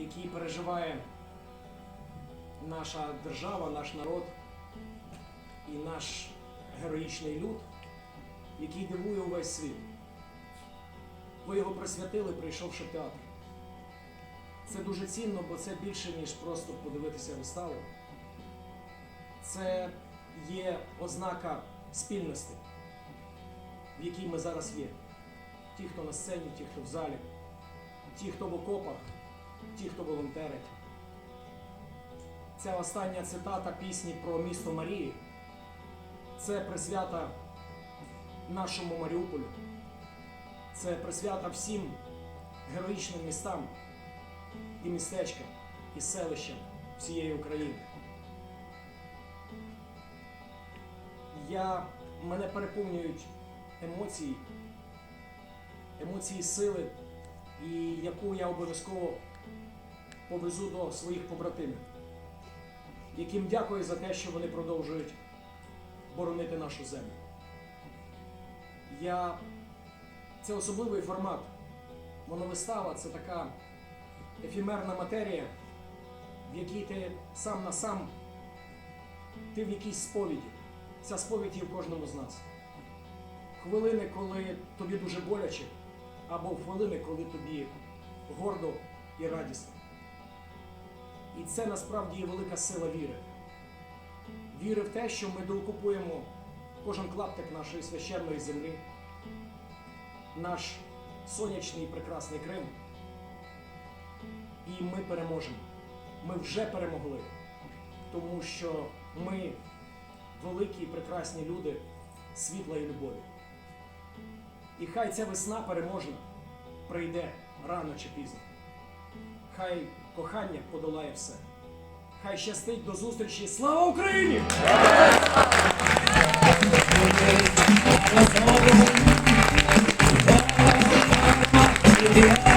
який переживає наша держава, наш народ і наш героїчний люд, який дивує увесь світ. Ви його присвятили, прийшовши в театр. Це дуже цінно, бо це більше, ніж просто подивитися виставу. Це є ознака спільності, в якій ми зараз є. Ті, хто на сцені, ті, хто в залі, ті, хто в окопах, ті, хто волонтерить. Ця остання цитата пісні про місто Марії це присвята нашому Маріуполю. Це присвята всім героїчним містам і містечкам, і селищам всієї України. Я, мене переповнюють емоції, емоції сили, і яку я обов'язково повезу до своїх побратимів, яким дякую за те, що вони продовжують боронити нашу землю. Я... Це особливий формат. Моновистава це така ефемерна матерія, в якій ти сам на сам, ти в якійсь сповіді. Ця сповідь є в кожному з нас. Хвилини, коли тобі дуже боляче, або хвилини, коли тобі гордо і радісно. І це насправді є велика сила віри. Віри в те, що ми доокупуємо кожен клаптик нашої священної землі, наш сонячний і прекрасний Крим. І ми переможемо. Ми вже перемогли, тому що ми великі і прекрасні люди світла і любові. І хай ця весна переможна прийде рано чи пізно. Хай кохання подолає все. Хай щастить до зустрічі. Слава Україні! Yeah.